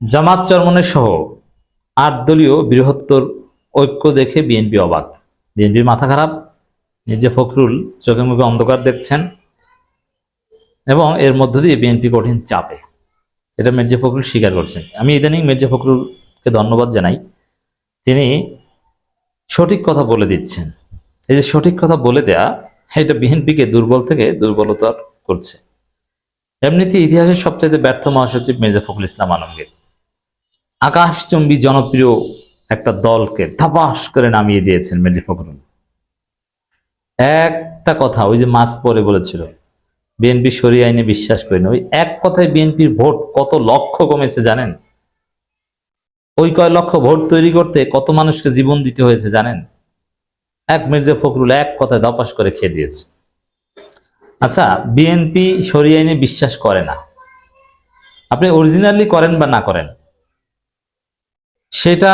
জামাত চরমনের সহ আট দলীয় বৃহত্তর ঐক্য দেখে বিএনপি অবাক। বিএনপির মাথা খারাপ মির্জা ফখরুল চোখে মুখে অন্ধকার দেখছেন এবং এর মধ্য দিয়ে বিএনপি কঠিন চাপে। এটা মির্জা ফখরুল স্বীকার করছেন। আমি ইদানিং মির্জা ফখরুলকে ধন্যবাদ জানাই। তিনি সঠিক কথা বলে দিচ্ছেন। এই যে সঠিক কথা বলে দেয়া, এটা বিএনপিকে দুর্বল থেকে দুর্বলতার করছে। এমনিতে ইতিহাসের সবচেয়ে ব্যর্থ মহাসচিব মির্জা ফখরুল ইসলাম আলমগীর। আকাশচুম্বী জনপ্রিয় একটা দলকে ধাপাস করে নামিয়ে দিয়েছেন মির্জা ফখরুল। একটা কথা, ওই যে মাস্ক পরে বলেছিল, বিএনপি সরিয়ে আইনে বিশ্বাস করেন। ওই এক কথায় বিএনপির ভোট কত লক্ষ কমেছে জানেন? ওই কয় লক্ষ ভোট তৈরি করতে কত মানুষকে জীবন দিতে হয়েছে জানেন? এক মির্জা ফখরুল এক কথায় দপাস করে খেয়ে দিয়েছে। আচ্ছা বিএনপি সরিয়ে আইনে বিশ্বাস করে না। আপনি অরিজিনালি করেন বা না করেন? সেটা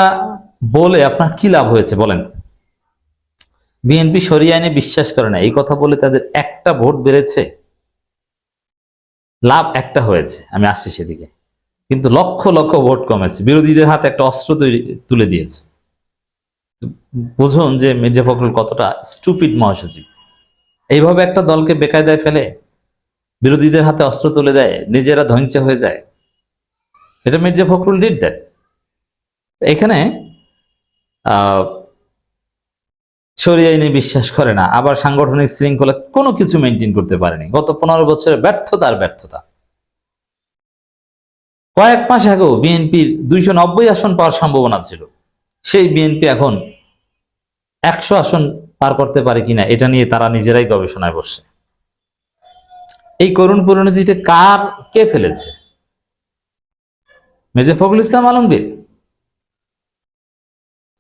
বলে আপনার কি লাভ হয়েছে বলেন। বিএনপি সরিয়ে আইনে বিশ্বাস করে না, এই কথা বলে তাদের একটা ভোট বেড়েছে। লাভ একটা হয়েছে, আমি আসছি সেদিকে। কিন্তু লক্ষ লক্ষ ভোট কমেছে, বিরোধীদের হাতে একটা অস্ত্র তৈরি, তুলে দিয়েছে। বুঝুন যে মির্জা ফখরুল কতটা স্টুপিড মহাসচিব। এইভাবে একটা দলকে বেকায়দায় ফেলে, বিরোধীদের হাতে অস্ত্র তুলে দেয়, নিজেরা ধ্বংসে হয়ে যায়। এটা মির্জা ফখরুল ডিড দ্যাট এখানে সরিয়ে আইনে বিশ্বাস করে না। আবার সাংগঠনিক শৃঙ্খলা কোনো কিছু মেনটেন করতে পারেনি। গত পনেরো বছরের ব্যর্থতার ব্যর্থতা। কয়েক মাস আগেও বিএনপির দুইশো নব্বই আসন পাওয়ার সম্ভাবনা ছিল। সেই বিএনপি এখন একশো আসন পার করতে পারে কিনা, এটা নিয়ে তারা নিজেরাই গবেষণায় বসছে। এই করুণ পরিণতিতে কার কে ফেলেছে? মির্জা ফখরুল ইসলাম আলমগীর?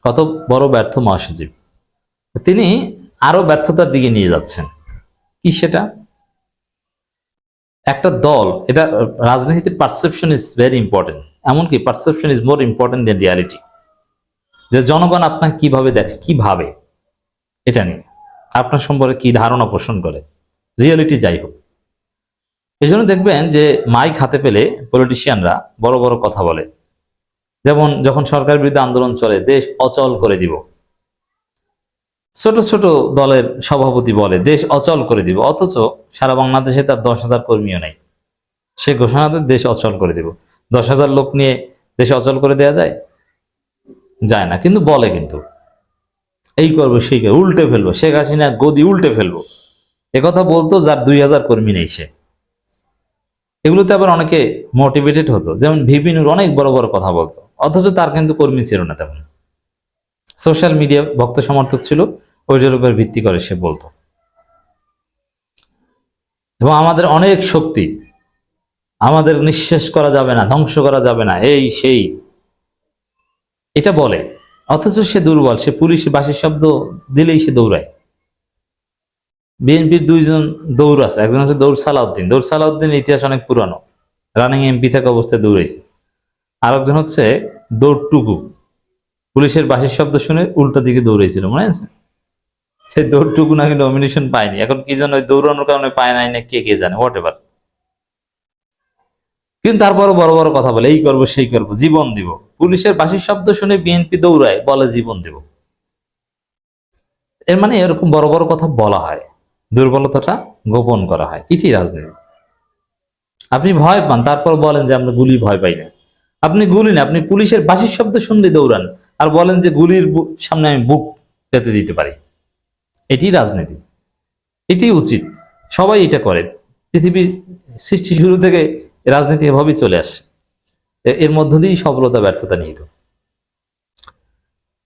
কত বড় ব্যর্থ মহাসচিব। তিনি আরও ব্যর্থতার দিকে নিয়ে যাচ্ছেন। কি সেটা? একটা দল, এটা রাজনীতির পারসেপশন ইজ ভেরি ইম্পর্টেন্ট এমনকি perception is more important than reality যে জনগণ আপনাকে কীভাবে দেখে, কি ভাবে, এটা নিয়ে। আপনার সম্পর্কে কি ধারণা পোষণ করে? রিয়েলিটি যাই হোক। এই জন্য দেখবেন যে মাইক হাতে পেলে পলিটিশিয়ানরা বড় বড় কথা বলে। যেমন যখন সরকার বিরুদ্ধে আন্দোলন চলে, দেশ অচল করে দিব। ছোট ছোট দলের সভাপতি বলে, দেশ অচল করে দিব। অথচ সারা বাংলাদেশে তার দশ হাজার কর্মীও নাই। সে ঘোষণা ঘোষণাতে দেশ অচল করে দিব। দশ হাজার লোক নিয়ে দেশ অচল করে দেয়া যায়? যায় না, কিন্তু বলে কিন্তু। এই করব, সেই করব, উল্টে ফেলব। শেখ হাসিনা গদি উল্টে ফেলব। কথা বলতো যার দুই হাজার কর্মী নেই সে। এগুলোতে আবার অনেকে মোটিভেটেড হতো। যেমন ভিপিনুর অনেক বড় বড় কথা বলতো। অথচ তার কিন্তু কর্মী ছিল না তেমন। সোশ্যাল মিডিয়া ভক্ত সমর্থক ছিল, ওইটার উপর ভিত্তি করে সে বলতো। এবং আমাদের অনেক শক্তি, আমাদের নিঃশেষ করা যাবে না, ধ্বংস করা যাবে না, এই, সেই। এটা বলে, অথচ সে দুর্বল, সে পুলিশ বাসির শব্দ দিলেই সে দৌড়ায়। বিএনপির দুইজন দৌড় আছে, একজন হচ্ছে দৌড় সালাউদ্দিন। দৌড় সালাউদ্দিনের ইতিহাস অনেক পুরানো, রানিং এমপি থাকা অবস্থায় দৌড়াইছে। আর একজন হচ্ছে দৌড়টুকু। পুলিশের বাসির শব্দ শুনে উল্টো দিকে দৌড়াইছিল, মনে আছে? সে দৌড়টুকু নাকি নমিনেশন পায়নি। এখন কি ওই দৌড়ানোর কারণে পায় নাই না কে কে জানে হোয়াট এভার কিন্তু তারপরও বড় বড় কথা বলে, এই করব, সেই করব, জীবন দিব। পুলিশের বাসির শব্দ শুনে বিএনপি দৌড়ায়, বলে জীবন দিব। এর মানে এরকম বড় বড় কথা বলা হয়। দুর্বলতাটা গোপন করা হয়। এটি রাজনীতি। আপনি ভয় পান, তারপর বলেন যে আমরা গুলি ভয় পাই না। আপনি গুলি না আপনি পুলিশের বাসির শব্দ শুনলে দৌড়ান আর বলেন যে গুলির সামনে আমি বুক পেতে দিতে পারি। এটি রাজনীতি। এটি উচিত। সবাই এটা করে। পৃথিবী সৃষ্টি শুরু থেকে রাজনীতি এভাবেই চলে আসে। এর মধ্য দিয়েই সফলতা, ব্যর্থতা নিহিত।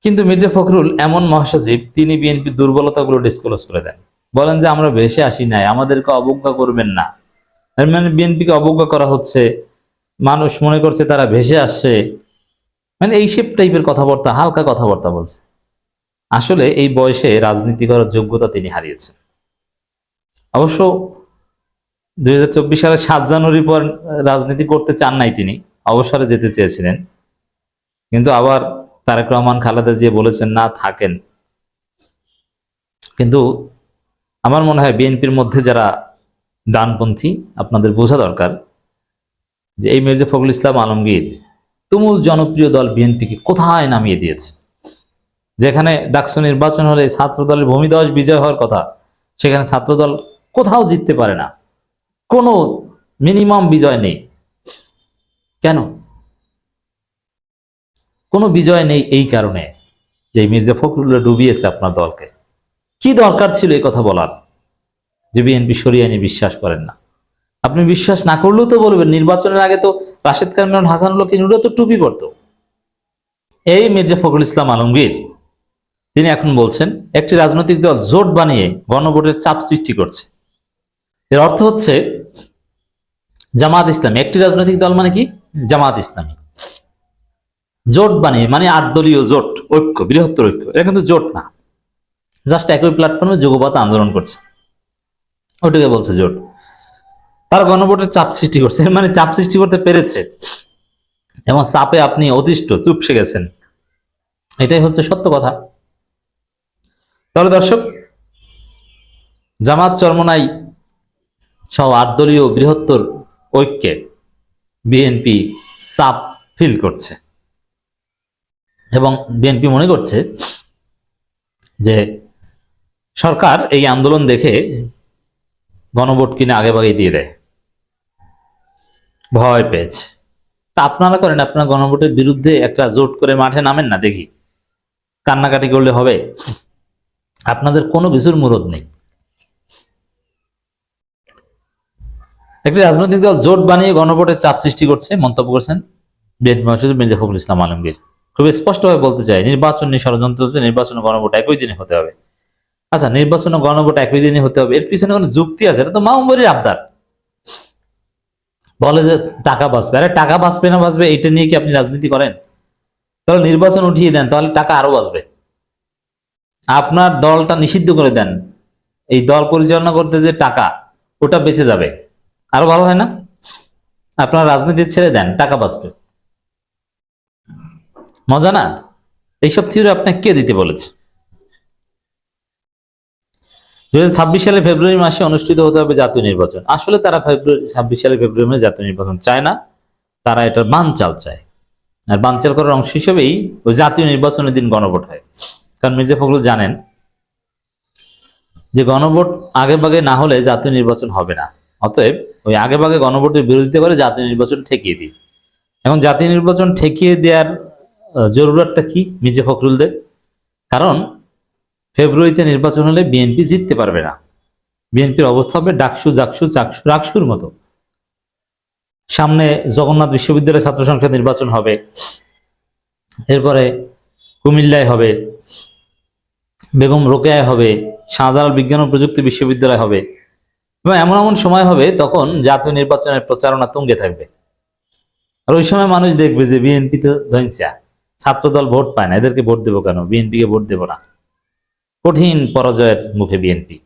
কিন্তু মির্জা ফখরুল এমন মহাসচিব, তিনি বিএনপির দুর্বলতাগুলো ডিসক্লোজ করে দেন। বলেন যে, আমরা ভেসে আসি নাই। আমাদেরকে অবজ্ঞা করবেন না। মানে বিএনপিকে অবজ্ঞা করা হচ্ছে মানুষ মনে করছে তারা ভেসে আসছে। মানে এই এইসব টাইপের কথাবার্তা, হালকা কথাবার্তা বলছে। আসলে এই বয়সে রাজনীতি করার যোগ্যতা তিনি হারিয়েছেন। অবশ্য দুই চব্বিশ সালে সাত জানুয়ারি পর রাজনীতি করতে চান নাই তিনি, অবসরে যেতে চেয়েছিলেন। কিন্তু আবার তারেক রহমান, খালেদা জিয়া বলেছেন, না, থাকেন। কিন্তু আমার মনে হয় বিএনপির মধ্যে যারা ডানপন্থী, আপনাদের বোঝা দরকার যে এই মির্জা ফখরুল ইসলাম আলমগীর তুমুল জনপ্রিয় দল বিএনপিকে কোথায় নামিয়ে দিয়েছে? যেখানে ডাকসু নির্বাচন হলে ছাত্র দলের ভূমিদশ বিজয় হওয়ার কথা, সেখানে ছাত্রদল কোথাও জিততে পারে না। কোনো মিনিমাম বিজয় নেই। কেন? কোনো বিজয় নেই এই কারণে যে মির্জা ফখরুল্লাহ ডুবিয়েছে আপনার দলকে। কি দরকার ছিল এই কথা বলার? যে বিএনপি সরিয়ে নিয়ে বিশ্বাস করেন না। আপনি বিশ্বাস না করলেও তো বলবেন, নির্বাচনের আগে তো রাশেদ খান হাসানুল্লাহ কিনুরা তো টুপি পরতো। এই মির্জা ফখরুল ইসলাম আলমগীর, তিনি এখন বলছেন, একটি রাজনৈতিক দল জোট বানিয়ে গণভোটের চাপ সৃষ্টি করছে। এর অর্থ হচ্ছে, জামাত ইসলামী, একটি রাজনৈতিক দল মানে কি? জামাত ইসলামী। জোট বানিয়ে মানে আট দলীয় জোট, ঐক্য, বৃহত্তর ঐক্য, এটা কিন্তু জোট না। জাস্ট একই প্ল্যাটফর্মে যুগপথ আন্দোলন করছে। ওটাকে বলছে জোট। তারা গণভোটের চাপ সৃষ্টি করছে মানে চাপ সৃষ্টি করতে পেরেছে। এবং চাপে আপনি অতিষ্ঠ চুপসে গেছেন। এটাই হচ্ছে সত্য কথা। তাহলে দর্শক, জামাত চরমনাই সহ আট দলীয় বৃহত্তর ঐক্যে বিএনপি চাপ ফিল করছে। এবং বিএনপি মনে করছে যে সরকার এই আন্দোলন দেখে গণভোট কিনে আগে ভাগে দিয়ে দেয়। ভয় পেয়েছে। তা আপনারা করেন, আপনারা গণভোটের বিরুদ্ধে একটা জোট করে মাঠে নামেন না, দেখি। কান্নাকাটি করলে হবে। আপনাদের কোনো কিছুর মুরদ নেই। একটি রাজনৈতিক দল জোট বানিয়ে গণভোটের চাপ সৃষ্টি করছে, মন্তব্য করছেন বিএনপি মহাসচিব মির্জা ফখরুল ইসলাম আলমগীর। খুব স্পষ্টভাবে বলতে চাই, নির্বাচন নিয়ে ষড়যন্ত্র হচ্ছে নির্বাচন গণভোট একই দিনে হতে হবে। আচ্ছা নির্বাচন গণভোট একই দিনে হতে হবে, এর পিছনে কোনো যুক্তি আছে? এটা তো মাহমুরের আবদার। বলে যে টাকা বাঁচবে। আরে টাকা বাঁচবে না বাঁচবে, এটা নিয়ে কি আপনি রাজনীতি করেন? তাহলে নির্বাচন উঠিয়ে দেন, তাহলে টাকা আরও বাঁচবে। আপনার দলটা নিষিদ্ধ করে দেন। এই দল পরিচালনা করতে যে টাকা, ওটা বেঁচে যাবে। আরও ভালো হয় না? আপনার রাজনীতি ছেড়ে দেন, টাকা বাঁচবে। মজা না? এইসব থিওরি আপনাকে কে দিতে বলেছে? দু সালে ফেব্রুয়ারি মাসে অনুষ্ঠিত হতে হবে জাতীয় নির্বাচন। আসলে তারা ফেব্রুয়ারি, ছাব্বিশ সালে ফেব্রুয়ারি মাসে জাতীয় নির্বাচন চায় না। তারা এটার বানচাল চায়। আর বানচাল করার অংশ হিসেবেই ওই জাতীয় নির্বাচনের দিন গণভোট হয়। কারণ মির্জা ফখরুল জানেন যে গণভোট আগে ভাগে না হলে জাতীয় নির্বাচন হবে না। অতএব ওই আগে ভাগে গণভোটের বিরোধিতা করে জাতীয় নির্বাচন ঠেকিয়ে দিই। এখন জাতীয় নির্বাচন ঠেকিয়ে দেওয়ার জরুরতটা কি মির্জা ফখরুলদের? কারণ ফেব্রুয়ারিতে নির্বাচন হলে বিএনপি জিততে পারবে না। বিএনপির অবস্থা হবে ডাকসু, জাকসু, চাকসু, রাকসুর মতো। সামনে জগন্নাথ বিশ্ববিদ্যালয় ছাত্র সংসদ নির্বাচন হবে। এরপরে কুমিল্লায় হবে, বেগম রোকেয়ায় হবে, শাহজালাল বিজ্ঞান ও প্রযুক্তি বিশ্ববিদ্যালয় হবে। এবং এমন এমন সময় হবে তখন জাতীয় নির্বাচনের প্রচারণা তুঙ্গে থাকবে। আর ওই সময় মানুষ দেখবে যে বিএনপি তো ধৈঞ্চা ছাত্রদল ভোট পায় না। এদেরকে ভোট দেবো কেন? বিএনপিকে ভোট দেবো না। কঠিন পরাজয়ের মুখে বিএনপি।